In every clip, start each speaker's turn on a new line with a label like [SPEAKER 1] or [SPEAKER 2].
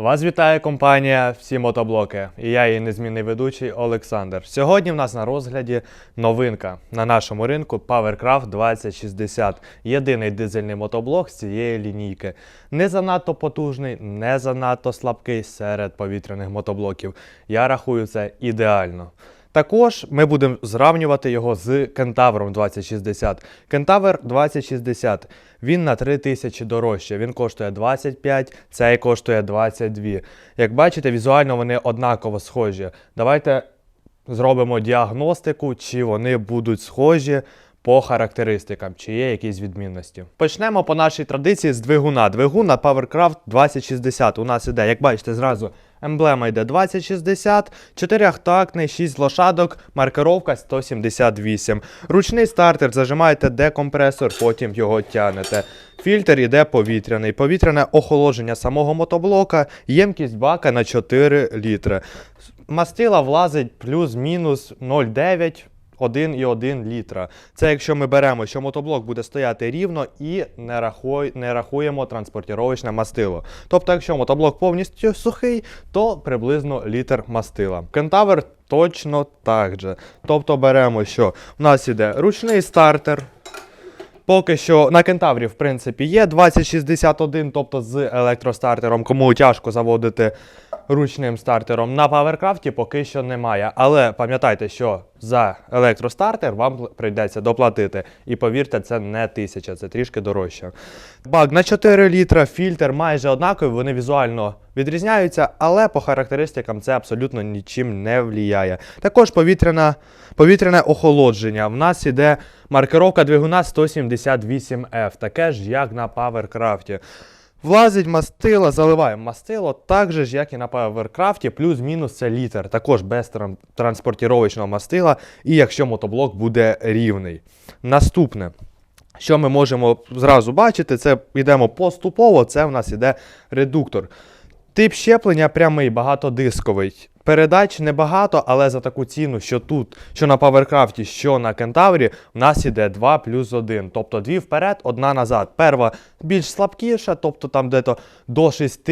[SPEAKER 1] Вас вітає компанія Всі мотоблоки. І я її незмінний ведучий Олександр. Сьогодні в нас на розгляді новинка на нашому ринку PowerCraft 2060. Єдиний дизельний мотоблок з цієї лінійки. Не занадто потужний, не занадто слабкий серед повітряних мотоблоків. Я рахую це ідеально. Також ми будемо зрівнювати його з Кентавром 2060. Кентавр 2060 він на 3 тисячі дорожче. Він коштує 25, цей коштує 22. Як бачите, візуально вони однаково схожі. Давайте зробимо діагностику, чи вони будуть схожі по характеристикам, чи є якісь відмінності. Почнемо по нашій традиції з двигуна. Двигун на PowerCraft 2060 у нас іде, як бачите, зразу емблема йде 2060, 4-тактний, 6 лошадок, маркировка 178. Ручний стартер, зажимаєте декомпресор, потім його тягнете. Фільтр іде повітряний. Повітряне охолодження самого мотоблока, ємкість бака на 4 літри. Мастила влазить плюс-мінус 0,9. 1,1 літра. Це якщо ми беремо, що мотоблок буде стояти рівно і не, рахуй, не рахуємо транспортіровочне мастило. Тобто, якщо мотоблок повністю сухий, то приблизно літр мастила. Кентавр точно так же. Тобто беремо, що в нас іде ручний стартер. Поки що на кентаврі, в принципі, є 2061, тобто з електростартером, кому тяжко заводити ручним стартером. На PowerCraft поки що немає. Але пам'ятайте, що за електростартер вам прийдеться доплатити. І повірте, це не тисяча, це трішки дорожче. Бак на 4 літра, фільтр майже однаковий, вони візуально відрізняються, але по характеристикам це абсолютно нічим не вліяє. Також повітряна, повітряне охолодження. В нас іде маркировка двигуна 178F, таке ж, як на PowerCraft. Влазить мастило, заливаємо мастило, так же ж, як і на PowerCraft, плюс-мінус це літер, також без транспортіровочного мастила, і якщо мотоблок буде рівний. Наступне. Що ми можемо зразу бачити, це йдемо поступово, це в нас іде редуктор. Тип щеплення прямий, багатодисковий. Передач небагато, але за таку ціну, що тут, що на PowerCraft, що на Кентаврі, в нас іде 2 плюс 1. Тобто дві вперед, одна назад. Перва більш слабкіша, тобто там дето до 6,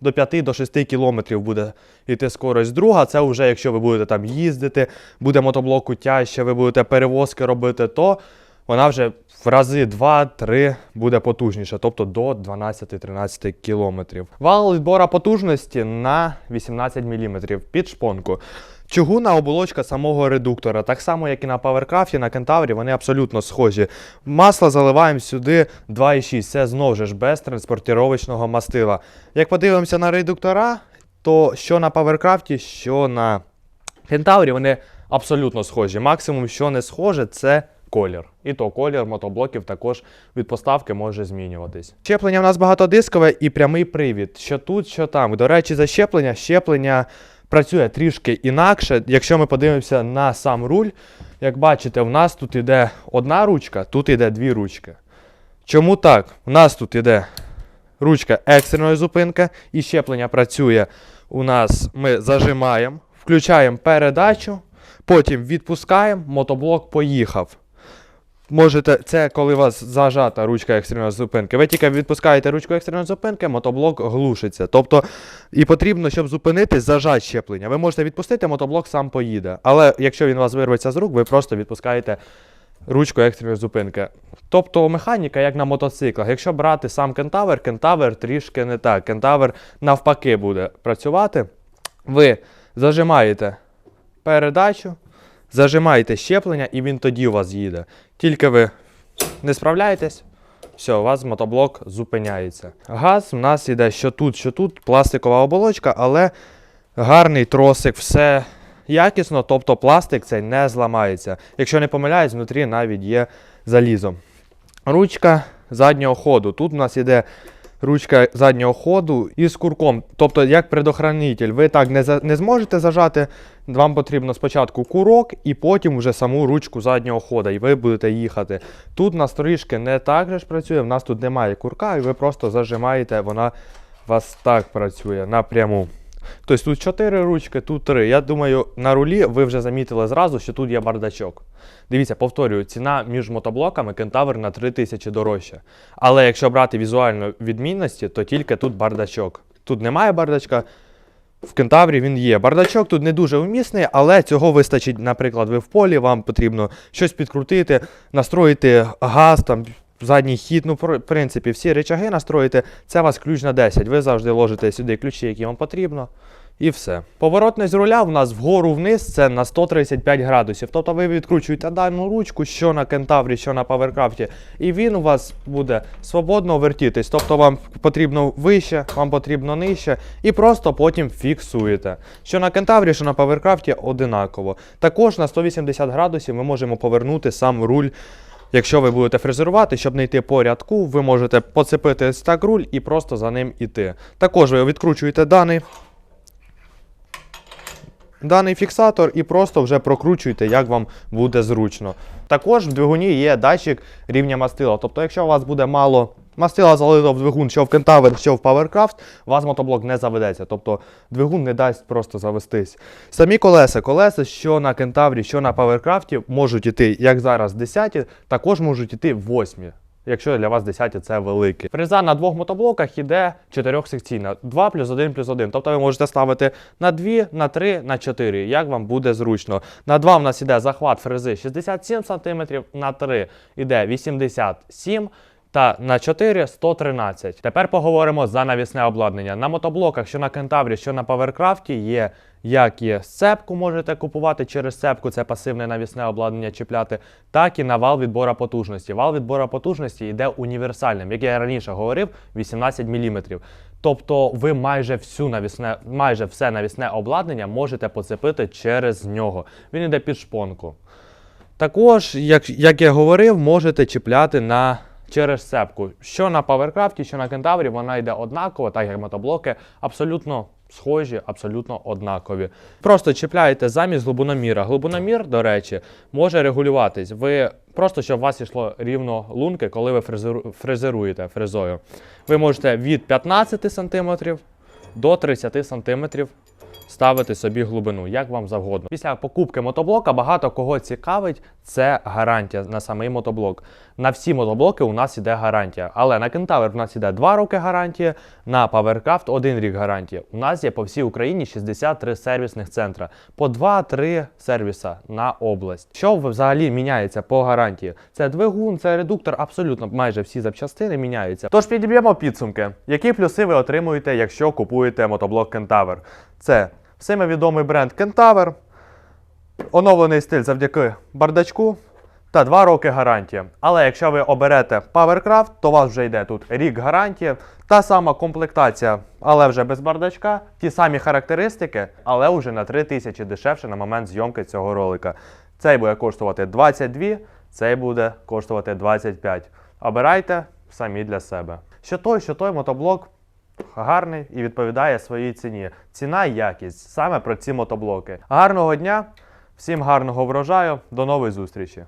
[SPEAKER 1] до 5 до 6 кілометрів буде йти скорость. Друга, це вже якщо ви будете там їздити, буде мотоблоку тяжче, ви будете перевозки робити, то вона вже в рази 2-3 буде потужніша, тобто до 12-13 кілометрів. Вал відбора потужності на 18 мм під шпонку. Чугунна оболочка самого редуктора, так само, як і на PowerCraft, на Кентаврі, вони абсолютно схожі. Масло заливаємо сюди 2,6. Це знову ж без транспортировочного мастила. Як подивимося на редуктора, то що на PowerCraft, що на Кентаврі, вони абсолютно схожі. Максимум, що не схоже, це колір. І то колір мотоблоків також від поставки може змінюватись. Щеплення в нас багатодискове і прямий привід. Що тут, що там. До речі, за щеплення, щеплення працює трішки інакше. Якщо ми подивимося на сам руль, як бачите, в нас тут іде одна ручка, тут іде дві ручки. Чому так? У нас тут іде ручка екстреної зупинки, і щеплення працює. У нас ми зажимаємо, включаємо передачу, потім відпускаємо, мотоблок поїхав. Можете, це коли у вас зажата ручка екстреної зупинки. Ви тільки відпускаєте ручку екстреної зупинки, мотоблок глушиться. Тобто, і потрібно, щоб зупинитись, зажати щеплення. Ви можете відпустити, мотоблок сам поїде. Але якщо він у вас вирветься з рук, ви просто відпускаєте ручку екстреної зупинки. Тобто механіка, як на мотоциклах. Якщо брати сам кентавр, кентавр трішки не так. Кентавр навпаки буде працювати. Ви зажимаєте передачу, зажимаєте щеплення, і він тоді у вас їде. Тільки ви не справляєтесь, все, у вас мотоблок зупиняється. Газ в нас іде що тут, що тут, пластикова оболочка, але гарний тросик, все якісно, тобто пластик цей не зламається. Якщо не помиляюсь, внутрі навіть є залізо. Ручка заднього ходу. Тут у нас іде ручка заднього ходу із курком. Тобто, як предохранитель, ви так не, за, не зможете зажати. Вам потрібно спочатку курок і потім вже саму ручку заднього ходу, і ви будете їхати. Тут у нас трішки не так же ж працює, в нас тут немає курка, і ви просто зажимаєте, вона вас так працює напряму. Тобто тут 4 ручки, тут 3. Я думаю, на рулі ви вже замітили зразу, що тут є бардачок. Дивіться, повторюю, ціна між мотоблоками кентавр на 3000 дорожча. Але якщо брати візуально відмінності, то тільки тут бардачок. тут немає бардачка. В кентаврі він є. Бардачок тут не дуже вмісний, але цього вистачить, наприклад, ви в полі, вам потрібно щось підкрутити, настроїти газ, там, задній хід. Ну, в принципі, всі речаги настроїти. Це вас ключ на 10. Ви завжди ложите сюди ключі, які вам потрібно. І все. Поворотність руля в нас вгору вниз це на 135 градусів. Тобто ви відкручуєте дану ручку, що на кентаврі, що на паверкрафті, і він у вас буде свободно вертітись. Тобто вам потрібно вище, вам потрібно нижче, і просто потім фіксуєте. Що на кентаврі, що на паверкрафті одинаково. Також на 180 градусів ми можемо повернути сам руль. Якщо ви будете фрезерувати, щоб не йти по рядку, ви можете поцепити так руль і просто за ним іти. Також ви відкручуєте даний даний фіксатор і просто вже прокручуйте, як вам буде зручно. Також в двигуні є датчик рівня мастила. Тобто, якщо у вас буде мало мастила залито в двигун, що в Kentaver, що в Powercraft, у вас мотоблок не заведеться. Тобто двигун не дасть просто завестись. Самі колеса, колеса, що на Кентаврі, що на Powercraft, можуть іти, як зараз, 10, також можуть іти 8. Якщо для вас 10 це велике. Фреза на двох мотоблоках іде чотирьохсекційна. 2 плюс 1 плюс 1. Тобто ви можете ставити на 2, на 3, на 4, як вам буде зручно. На 2 в нас іде захват фрези 67 см, на 3 іде 87 та на 4 113. Тепер поговоримо за навісне обладнання. На мотоблоках, що на Кентаврі, що на Паверкрафті, є як і сцепку можете купувати через сцепку, це пасивне навісне обладнання чіпляти, так і на вал відбора потужності. Вал відбора потужності йде універсальним, як я раніше говорив, 18 мм. Тобто ви майже всю навісне, майже все навісне обладнання можете поцепити через нього. Він йде під шпонку. Також, як, як я говорив, можете чіпляти на через сцепку. Що на Powercraft, що на Кентаврі, вона йде однаково, так як мотоблоки, абсолютно схожі, абсолютно однакові. Просто чіпляєте замість глибиноміра. Глибиномір, до речі, може регулюватись. Ви просто щоб у вас йшло рівно лунки, коли ви фрезеру- фрезеруєте фрезою. Ви можете від 15 см до 30 см ставити собі глибину, як вам завгодно. Після покупки мотоблока багато кого цікавить це гарантія на самий мотоблок. На всі мотоблоки у нас іде гарантія. Але на Кентавр у нас іде 2 роки гарантії, на Powercraft 1 рік гарантії. У нас є по всій Україні 63 сервісних центра, по 2-3 сервіса на область. Що взагалі міняється по гарантії? Це двигун, це редуктор, абсолютно майже всі запчастини міняються. Тож підіб'ємо підсумки. Які плюси ви отримуєте, якщо купуєте мотоблок Кентавр? Це всеми відомий бренд Кентавр, оновлений стиль завдяки бардачку та 2 роки гарантії. Але якщо ви оберете Powercraft, то у вас вже йде тут рік гарантії, та сама комплектація, але вже без бардачка, ті самі характеристики, але вже на 3 тисячі дешевше на момент зйомки цього ролика. Цей буде коштувати 22, цей буде коштувати 25. Обирайте самі для себе. Що той, що той мотоблок гарний і відповідає своїй ціні. Ціна і якість саме про ці мотоблоки. Гарного дня, всім гарного врожаю, до нової зустрічі!